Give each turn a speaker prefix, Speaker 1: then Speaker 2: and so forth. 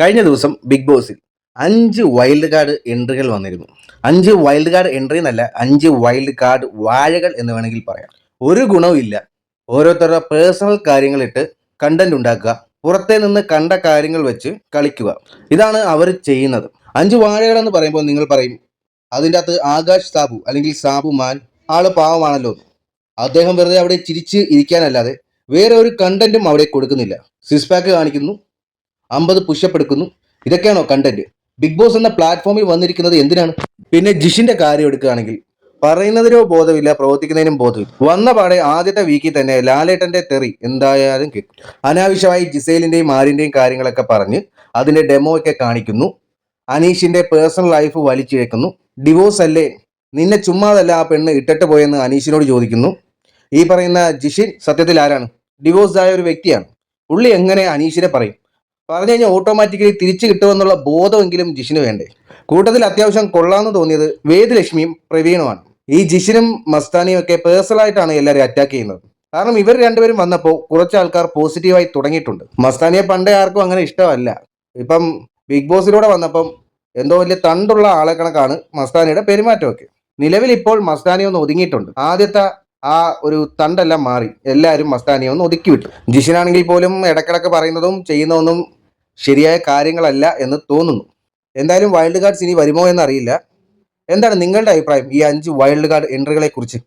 Speaker 1: കഴിഞ്ഞ ദിവസം ബിഗ് ബോസിൽ അഞ്ച് വൈൽഡ് കാർഡ് എൻട്രികൾ വന്നിരുന്നു. അഞ്ച് വൈൽഡ് കാർഡ് എൻട്രി എന്നല്ല അഞ്ച് വൈൽഡ് കാർഡ് വാഴകൾ എന്ന് വേണമെങ്കിൽ പറയാം. ഒരു ഗുണവും ഇല്ല. ഓരോരുത്തരുടെ പേഴ്സണൽ കാര്യങ്ങളിട്ട് കണ്ടന്റ് ഉണ്ടാക്കുക പുറത്തേ നിന്ന് കണ്ട കാര്യങ്ങൾ വെച്ച് കളിക്കുക. ഇതാണ് അവർ ചെയ്യുന്നത്. അഞ്ച് വാഴകൾ എന്ന് പറയുമ്പോൾ നിങ്ങൾ പറയും അതിന്റെ അകത്ത് ആകാശ് സാബു അല്ലെങ്കിൽ സാബു മാൻ ആൾ പാവമാണല്ലോ. അദ്ദേഹം വെറുതെ അവിടെ ചിരിച്ച് ഇരിക്കാനല്ലാതെ വേറെ ഒരു കണ്ടന്റും അവിടെ കൊടുക്കുന്നില്ല. സിക്സ് പാക്ക് കാണിക്കുന്നു അമ്പത് പുഷപ്പ് എടുക്കുന്നു. ഇതൊക്കെയാണോ കണ്ടന്റ് ബിഗ് ബോസ് എന്ന പ്ലാറ്റ്ഫോമിൽ വന്നിരിക്കുന്നത് എന്തിനാണ്? പിന്നെ ജിഷിന്റെ കാര്യം എടുക്കുകയാണെങ്കിൽ പറയുന്നതിനോ ബോധമില്ല പ്രവർത്തിക്കുന്നതിനും ബോധമില്ല. വന്ന പാടെ ആദ്യത്തെ വീക്കിൽ തന്നെ ലാലേട്ടന്റെ തെറി എന്തായാലും കേൾക്കും. അനാവശ്യമായി ജിസേലിന്റെയും ആരിന്റെയും കാര്യങ്ങളൊക്കെ പറഞ്ഞ് അതിന്റെ ഡെമോ ഒക്കെ കാണിക്കുന്നു. അനീഷിന്റെ പേഴ്സണൽ ലൈഫ് വലിച്ചിഴക്കുന്നു. ഡിവോഴ്സ് അല്ലേ? നിന്നെ ചുമ്മാതല്ല ആ പെണ്ണ് ഇട്ടിട്ട് പോയെന്ന് അനീഷിനോട് ചോദിക്കുന്നു. ഈ പറയുന്ന ജിഷിൻ സത്യത്തിൽ ആരാണ്? ഡിവോഴ്സ് ആയ ഒരു വ്യക്തിയാണ്. പുള്ളി എങ്ങനെ അനീഷിനെ പറയും? പറഞ്ഞു കഴിഞ്ഞാൽ ഓട്ടോമാറ്റിക്കലി തിരിച്ചു കിട്ടുമെന്നുള്ള ബോധമെങ്കിലും ജിഷിന് വേണ്ടേ? കൂട്ടത്തിൽ അത്യാവശ്യം കൊള്ളാമെന്ന് തോന്നിയത് വേദലക്ഷ്മിയും പ്രവീണുമാണ്. ഈ ജിഷിനും മസ്താനിയും ഒക്കെ പേഴ്സണലായിട്ടാണ് എല്ലാവരും അറ്റാക്ക് ചെയ്യുന്നത്. കാരണം ഇവർ രണ്ടുപേരും വന്നപ്പോൾ കുറച്ച് ആൾക്കാർ പോസിറ്റീവായി തുടങ്ങിയിട്ടുണ്ട്. മസ്താനിയെ പണ്ടേ ആർക്കും അങ്ങനെ ഇഷ്ടമല്ല. ഇപ്പം ബിഗ് ബോസിലൂടെ വന്നപ്പം എന്തോ വലിയ തണ്ടുള്ള ആളെ കണക്കാണ് മസ്താനിയുടെ പെരുമാറ്റമൊക്കെ. നിലവിൽ ഇപ്പോൾ മസ്താനി ഒന്ന് ഒതുങ്ങിയിട്ടുണ്ട്. ആദ്യത്തെ ആ ഒരു തണ്ടെല്ലാം മാറി. എല്ലാവരും മസ്താനിയെ ഒന്ന് ഒതുക്കി വിട്ടു. ജിഷിനാണെങ്കിൽ പോലും ഇടക്കിടക്ക് പറയുന്നതും ചെയ്യുന്നതൊന്നും ശരിയായ കാര്യങ്ങളല്ല എന്ന് തോന്നുന്നു. എന്തായാലും വൈൽഡ് കാർഡ്സ് ഇനി വരുമോ എന്നറിയില്ല. എന്താണ് നിങ്ങളുടെ അഭിപ്രായം? ഈ അഞ്ച് വൈൽഡ് കാർഡ് എൻട്രികളെ കുറിച്ച്